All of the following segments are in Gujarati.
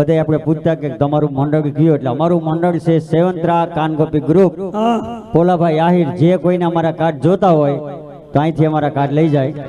બધે આપણે પૂછતા કે તમારું મંડળ ગયું એટલે અમારું મંડળ છે સેવંતરા કાનગોપી ગ્રુપ ભોલાભાઈ આહિર જે કોઈને અમારા કાર્ડ જોતા હોય તો અહીંથી અમારા કાર્ડ લઈ જાય.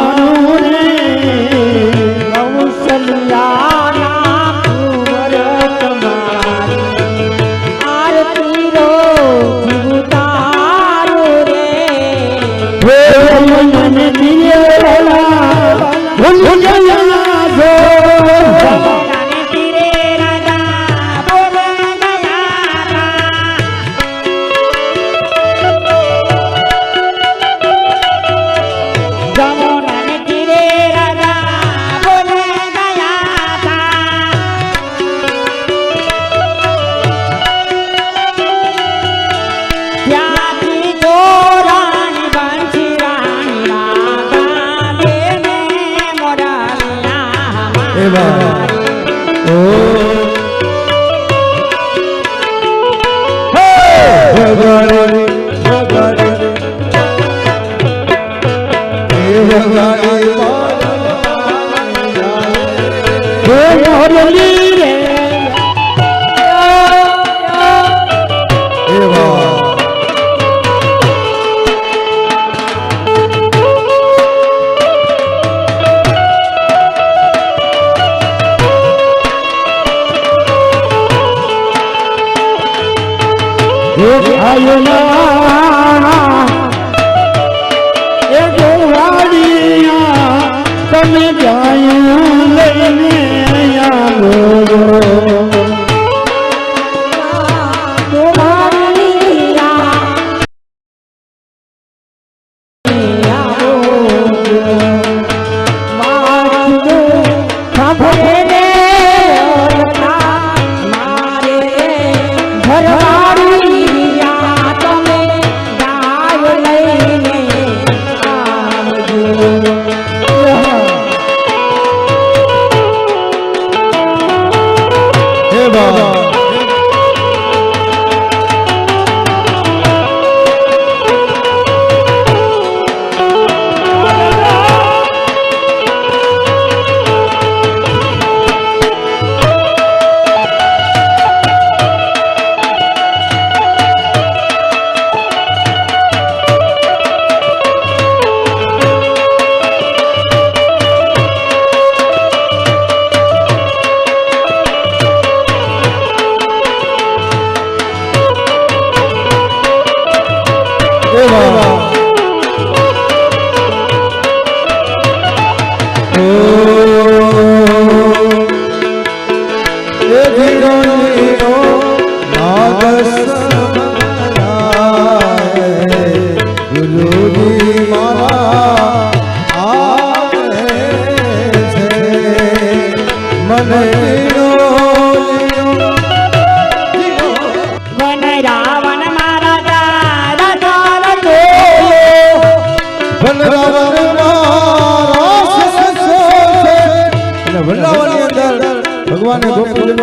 હે મોરલી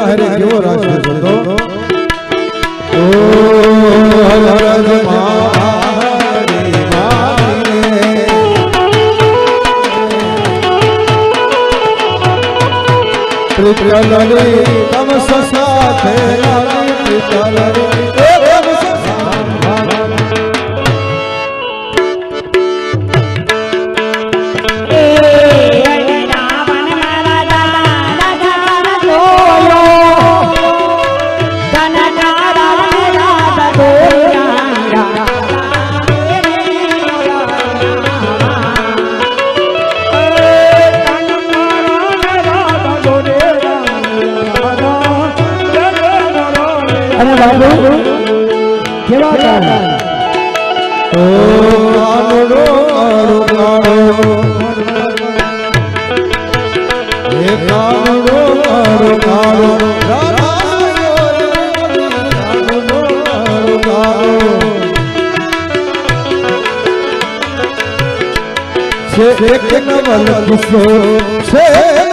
હરે કેવો રાક્ષસ હતો ઓ હરદ પ્રચલરી તમ સાથે પ્રચલરી અને બાબુ કેવા કાન ઓ કાનડો કાળો કાળો હે કાનડો કાળો કાળો શેખ નવલ કિશોર શેખ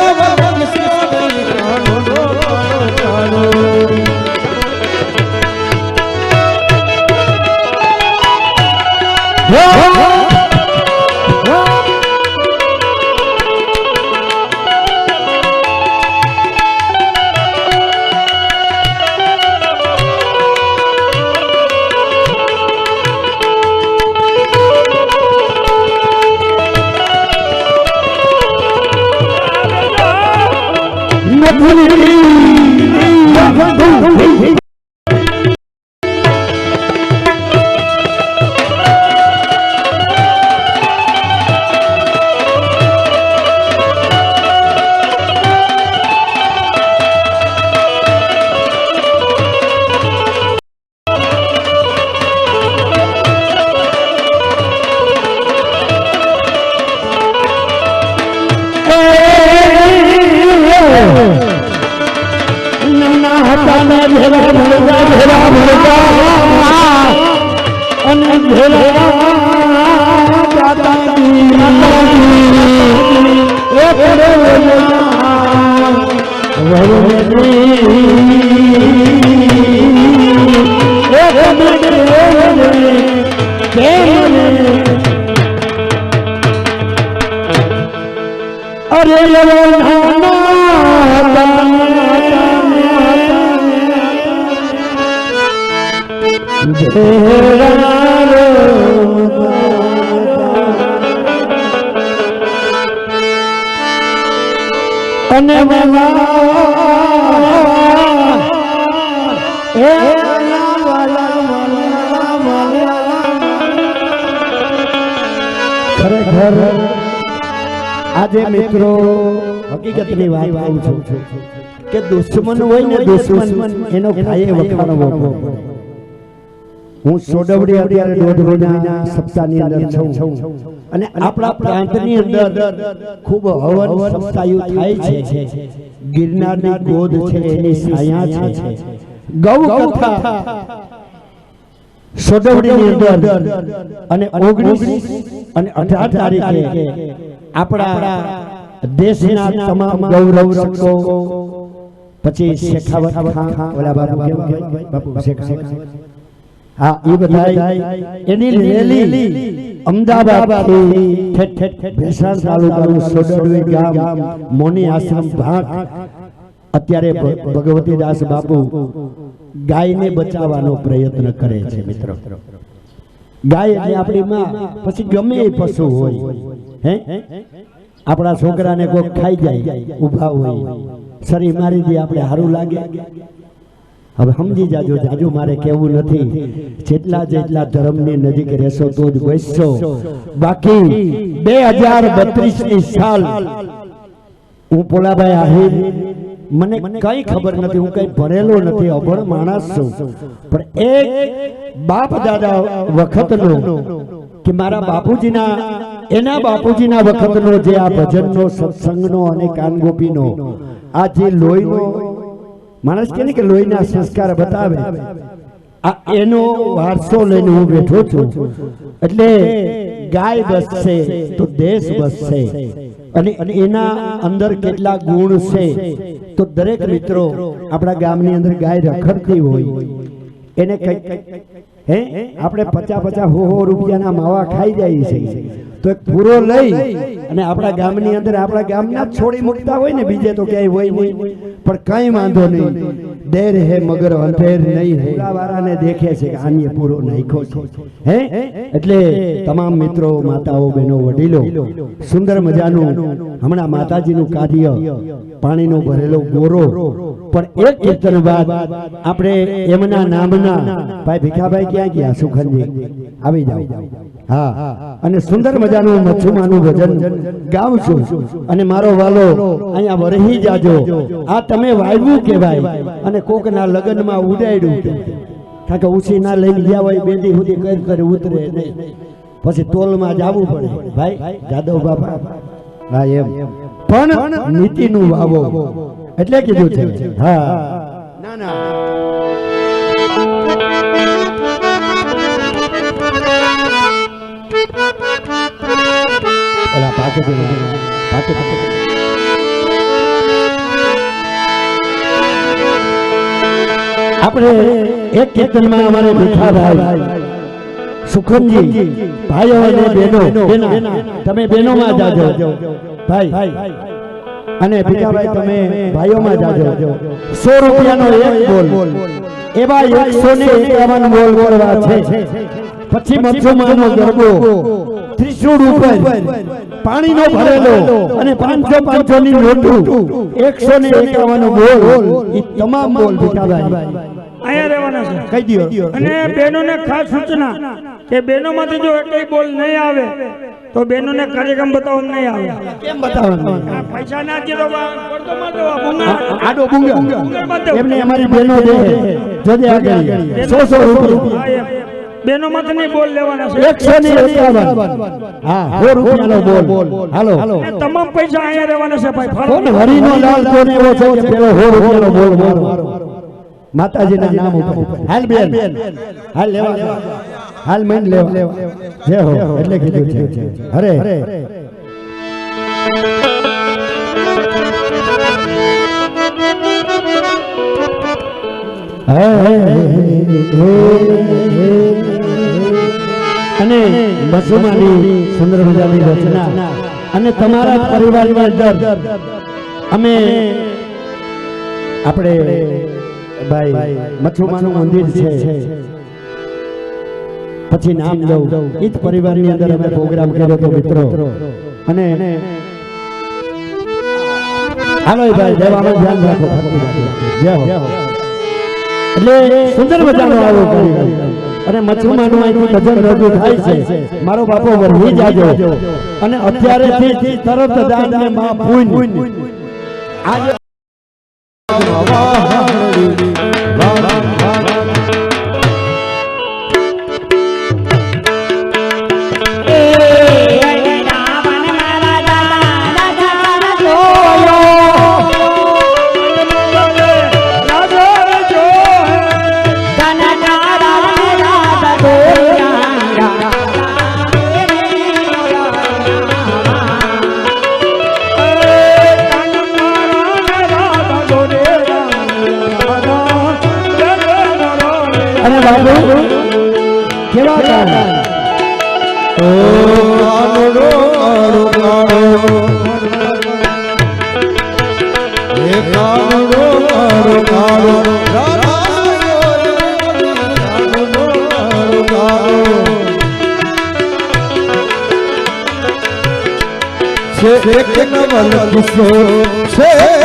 ખરેખર આજે મિત્રો હકીકતની વાત કહું છું કે દુશ્મન હોય ને દુશ્મન એનો ભાઈએ વખાણવો પડે હું સોડવડી અત્યારે દોઢ મહિના સપ્તાહની અંદર છું. અને આપણા પ્રાંતની અંદર ખૂબ હવન સપ્તાહ્યું થાય છે. ગિરનારની ગોદ છે એની છાયા છે. ગૌ કથા સોડવડીની અંદર. અને ઓગણીસ અને અઢાર તારીખે આપણા દેશના તમામ ગૌરવ શખ્સો પછી શેખાવત ઓલા બાપુ બાપુ શેખાવત. હા એ બધા એની રેલી અમદાવાદ ભેસાણ તાલુકાનું સોડડવી ગામ, મોની આશ્રમ ભાટ અત્યારે ભગવતીદાસ બાપુ ગાયને બચાવવાનો પ્રયત્ન કરે છે, મિત્રો. ગાય એટલે આપણી માં, પછી ગમે એ પશુ હોય, હે? આપણા છોકરાને કોઈ ખાઈ જાય, ઊભા હોય શરી મારી દે આપણે સારું લાગે. હવે સમજી જાજો, જાજુ મારે કેવું નથી. જેટલા જેટલા ધર્મની નજીક રહેશો, તો જ બેસશો બાકી બે હજાર બત્રીસની સાલ, હું પોલાભાઈ આહિર મને કઈ ખબર નથી, હું કઈ ભણેલો નથી, અભણ માણસ છું. પણ એક બાપ દાદા વખતનો કે મારા બાપુજીના, એના બાપુજીના વખતનો જે આ ભજનનો, સત્સંગનો અને કાનગોપીનો, આ જે લોહીનો, માણસ કે કે લોહીના સંસ્કાર બતાવે, આ એનો વારસો લઈને હું બેઠો છું. એટલે ગાય બસશે તો દેશ બસશે. અને એના અંદર કેટલા ગુણ છે, તો દરેક મિત્રો આપણા ગામની અંદર ગાય રખડતી હોય. એને કઈ હે? આપણે પચાસ પચાસ હો હો રૂપિયાના માવા ખાઈ જાય છે. તો એક પૂરો લઈ અને આપણા ગામની અંદર આપણા ગામના છોડી મૂકતા હોય ને બીજે તો ક્યાંય હોય નહીં. પણ કઈ વાંધો નહીં. દેર હે મગર અંધેર નહીં હે વાળાને દેખે છે કે આની પૂરો નાખ્યો છે. હે? એટલે તમામ મિત્રો માતાઓ બહેનો વડીલો સુંદર મજાનું હમણાં માતાજીનું કાર્ય પાણીનો ભરેલો ગોરો. પણ એક કીર્તન બાદ આપણે એમના નામના ભાઈ ભીખાભાઈ ક્યાં ગયા? સુખનજી આવી જાઓ. હા. અને સુંદર મજાનું મચ્છુમાનું ભજન ગાઉં છું અને મારો વાલો અહીંયા વરહી જાજો. આ તમે વાવ્યું કહેવાય અને કોકના લગ્નમાં ઉડાડ્યું કારણ કે ઉછી ના લઈને ગયા હોય બેદી સુધી કઈ કરી ઉતરે નહીં. પછી તોલમાં જાવું પડે. ભાઈ, જાદવ બાપા. હા, એમ. પણ નીતિનું વાવો. એટલે કીધું છે. હા. ના ના. પાકે પાકે આપણે એક કીર્તનમાં અમારે ભીખાભાઈ, સુખમજી, ભાઈઓ અને બહેનો તમે બહેનોમાં જાજો. ભાઈ, અને ભીખાભાઈ, તમે ભાઈઓમાં જાજો. સો રૂપિયાનો એક બોલ. એવા એકસો ને એકાવન બોલ બોલવા છે. પછી મચ્છુમાનો ગરબો. ત્રિશુળ ઉપર. પાણીનો ભરેલો અને પાંચસો પાંચસો ની નોટું એકસો ને એકાવન બોલ. એ તમામ બોલ ભીખાભાઈ અહીંયા રહેવાના છે. કહી દો અને બહેનોને ખાસ સૂચના કે બહેનોમાંથી જો એકય બોલ નહીં આવે તો બેનોને કાર્યક્રમ બતાવવા નહીં આવે. કેમ બતાવવાનો? પૈસા ના દે તો પડતો માર બુંગા આડો બુંગા. એમને અમારી બેનો દે જોજે આગળ. 100 100 રૂપિયા. હા, એમ. બોલ લેવાના છે. હા રૂપિયાનો બોલ. હાલો. તમામ પૈસા અહીંયા રહેવાના છે ભાઈ. કોણ હરીનો લાલ કોણ એવો છે કે પેલો સો રૂપિયાનો બોલ? મારો માતાજીના નામ ઉપર. હાલ બેન. હાલ લેવા હાલ મન લેવા. હો. એટલે કીધું છે. હરે. અને મસુમાની સુંદર રચના. અને તમારા પરિવારની અંદર અમે આપણે ભાઈ મથુમાનું મંદિર છે. પછી નામ દઉં એ જ પરિવારની અંદર અમે પ્રોગ્રામ કર્યો હતો, મિત્રો. અને હાલો ભાઈ, દેવામાં ધ્યાન રાખો જય હો. એટલે સુંદર મજાનો આવો પરિવાર. અને મચ્છુમાનું અહીંથી ભજન રજૂ થાય છે. મારો બાપો વરવી જાજો. અને અત્યારેથી તરત આજને માં પૂન આજે છે એક નવલ કિસ્સો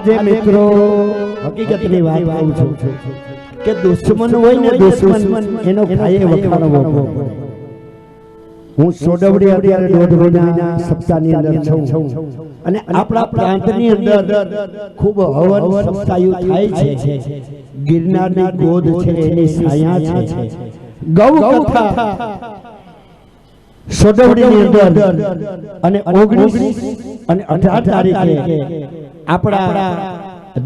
આજે મિત્રો હકીકતની વાત કહું છું કે દુશ્મન હોય ને દુશ્મન એનો ખાયે વખાણ વખો હું સોડવડી અત્યારે દોઢ મહિના સપ્તાહની અંદર છું. અને આપણા પ્રાંતની અંદર ખૂબ હવન સપ્તાહયું થાય છે. ગિરનારની ગોદ છે એની છાયા છે. ગૌ કથા સોડવડીની અંદર અને ઓગણીસ અને અઢાર તારીખે આપણા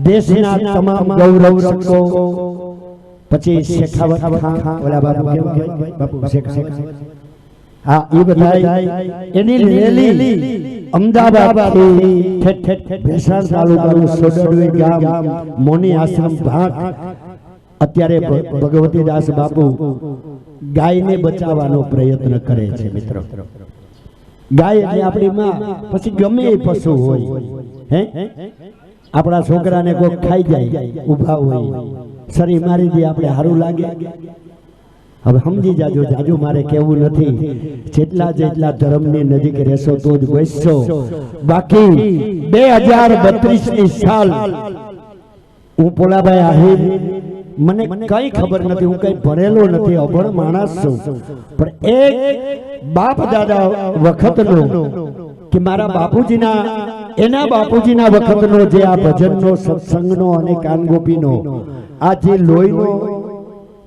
દેશના તમામ ગૌરવ રક્ષકો પછી શેખાવત ખાન ઓલા બાપુ કેવા બાપુ શેખાવત હા એ બધા એની રેલી અમદાવાદ ઠેઠ ઠેઠ ભેસાણ તાલુકાનું સોડડવી ગામ મોની આશ્રમ ભાટ અત્યારે ભગવતી ભગવતીદાસ બાપુ ગાયને બચાવવાનો પ્રયત્ન કરે છે મિત્રો. ગાય એટલે આપણી માં પછી ગમે એ પશુ હોય. હે? આપણા છોકરાને કોઈ ખાઈ જાય, ઊભા હોય. શરીર મારી દે, આપણે સારું લાગે. હવે સમજી જાજો, જાજુ મારે કેવું નથી. જેટલા જેટલા ધર્મની નજીક રહેશો, તો જ બચશો બાકી બે હજાર બત્રીસની સાલ, હું પોલાભાઈ આહિર મને કઈ ખબર નથી, હું કઈ ભણેલો નથી, અભણ માણસ છું. પણ એક બાપ દાદા વખતનો કે મારા બાપુજીના, એના બાપુજીના વખતનો જે આ ભજનનો, સત્સંગનો અને કાનગોપીનો, આ જે લોહીનો,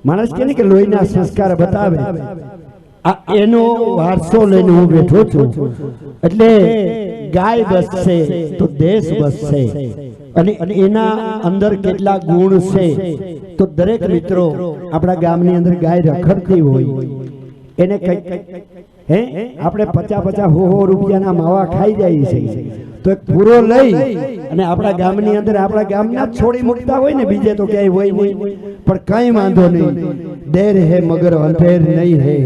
માણસ કે કે લોહીના સંસ્કાર બતાવે, આ એનો વારસો લઈને હું બેઠો છું. એટલે ગાય બસશે તો દેશ બસશે અને એના અંદર કેટલા ગુણ છે તો દરેક મિત્રો આપણા ગામની અંદર ગાય રખડતી હોય. એને કઈ હે? આપણે પચાસ પચાસ હો હો રૂપિયાના માવા ખાઈ જાય છે. તો એક પૂરો લઈ અને આપણા ગામની અંદર આપણા ગામના જ છોડી મૂકતા હોય ને બીજે તો ક્યાંય હોય નહીં. પણ કઈ વાંધો નહીં. દેર હે મગર અંધેર નહીં હે.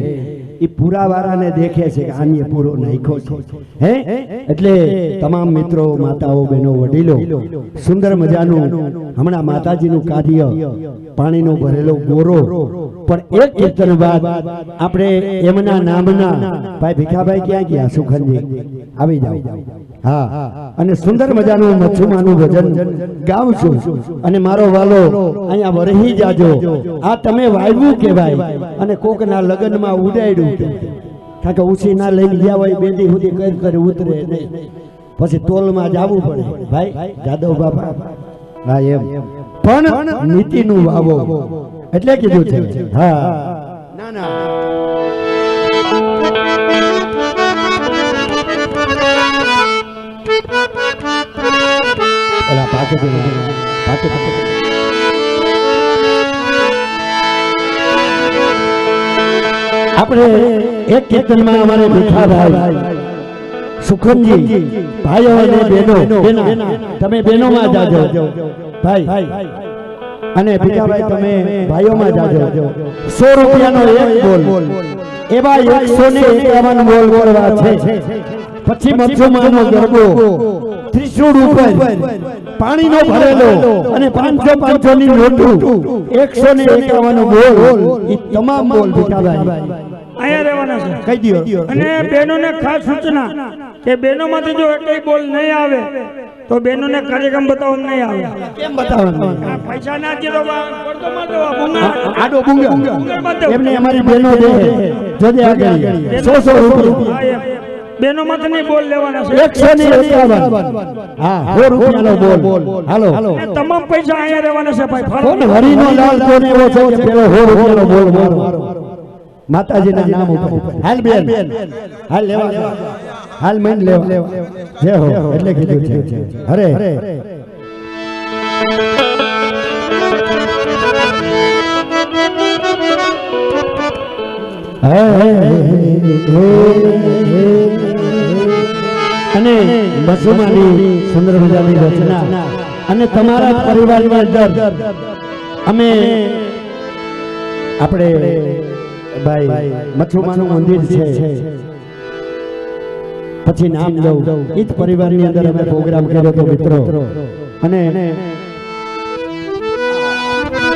એ પૂરા વાળાને દેખે છે કે આની પૂરો નાખ્યો છે. હે? એટલે તમામ મિત્રો, માતાઓ, બહેનો, વડીલો, સુંદર મજાનું હમણાં માતાજીનું કાર્ય પાણીનો ભરેલો ગોરો પણ એક કીર્તન બાદ આપણે એમના નામના ભાઈ ભીખાભાઈ ક્યાં ગયા સુખનજી આવી જાઓ. હા. અને સુંદર મજાનું મચ્છુમાનું ભજન ગાઉં છું અને મારો વાલો અહીંયા વરહી જાજો. આ તમે વાયવું કહેવાય. અને કોકના લગ્નમાં ઉડાડ્યું કારણ કે ઉછી ના લઈને ગયા હોય બેદી સુધી કઈ કરે ઉતરે નહીં. પછી તોલમાં જવું પડે. ભાઈ જાદવ બાપા. હા એમ. પણ નીતિનું વાવો. એટલે કીધું છે. હા. ના ના. ઓલા પાકે પાકે આપણે એક કીર્તનમાં અમારે ભાઈ સુખમજી ભાઈઓ અને બહેનો તમે બહેનોમાં જાજો. ભાઈ અને ભીખાભાઈ તમે ભાઈઓમાં જાજો. સો રૂપિયાનો એક બોલ. એવા એકસો ને એકાવન બોલ કરવા છે. પછી મચ્છુમાનો ગરબો. ત્રિશુળ ઉપર પાણીનો ભરેલો. અને પાંચસો પાંચસો ની નોટું. એકસો ને એકાવન બોલ. એ તમામ બોલ ભીખાભાઈ. અહીંયા રહેવાના છે. કહી દો અને બહેનોને ખાસ સૂચના. કે બહેનોમાંથી જો એકય બોલ નહીં આવે તો બહેનોને કાર્યક્રમ બતાવવા નહીં આવે. કેમ બતાવવાનું પૈસા ના દે તો. આડો એમને અમારી બહેનો દે જજે આગળ. સો સો રૂપિયા. હા, એમ. નહીં બોલ લેવાના છે. એકસો ને એકાવન હા સો રૂપિયાનો બોલ. હાલો. તમામ પૈસા અહીંયા રહેવાના છે ભાઈ. કોણ હરીનો લાલ કોને એવો છે કે પેલો સો રૂપિયાનો બોલ મારો? માતાજીના નામ ઉપર. હાલ બેન. હાલ લેવા હાલ મન લેવા. જય હો. એટલે કીધું છે. અરે અને બસુમાની સુંદર મજાની રચના. અને તમારા પરિવારની અંદર અમે આપણે ભાઈ મથુમાનું મંદિર છે. પછી નામ લઉં. એ જ પરિવારની અંદર અમે પ્રોગ્રામ કર્યો હતો મિત્રો. અને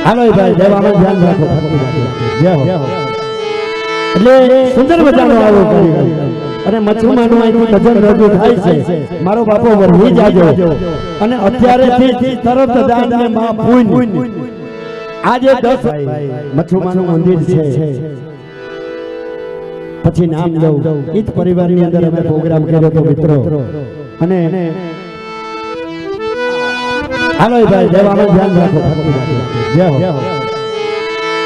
હાલો ભાઈ દેવાનું ધ્યાન રાખો એટલે સુંદર મજાનો આવો અને મચુમાનું અહીંથી ભજન રજૂ થાય છે. મારો બાપો વરવી જાજો. અને અત્યારેથી તરત ને આજે દસ મચુમાનું મંદિર છે. પછી નામ જવું. એ જ પરિવારની અંદર અમે પ્રોગ્રામ કર્યો હતો મિત્રો. અને હાલો ભાઈ દેવામાં ધ્યાન રાખો જય હો.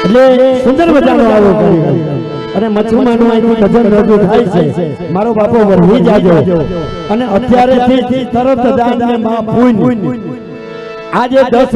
એટલે સુંદર મજાનો આવો અને મચ્છુમાનું અહીંથી ભજન રજૂ થાય છે મારો બાપો વરવી જાજો. અને અત્યારે તરત દાનમાં પૂન આજે દસ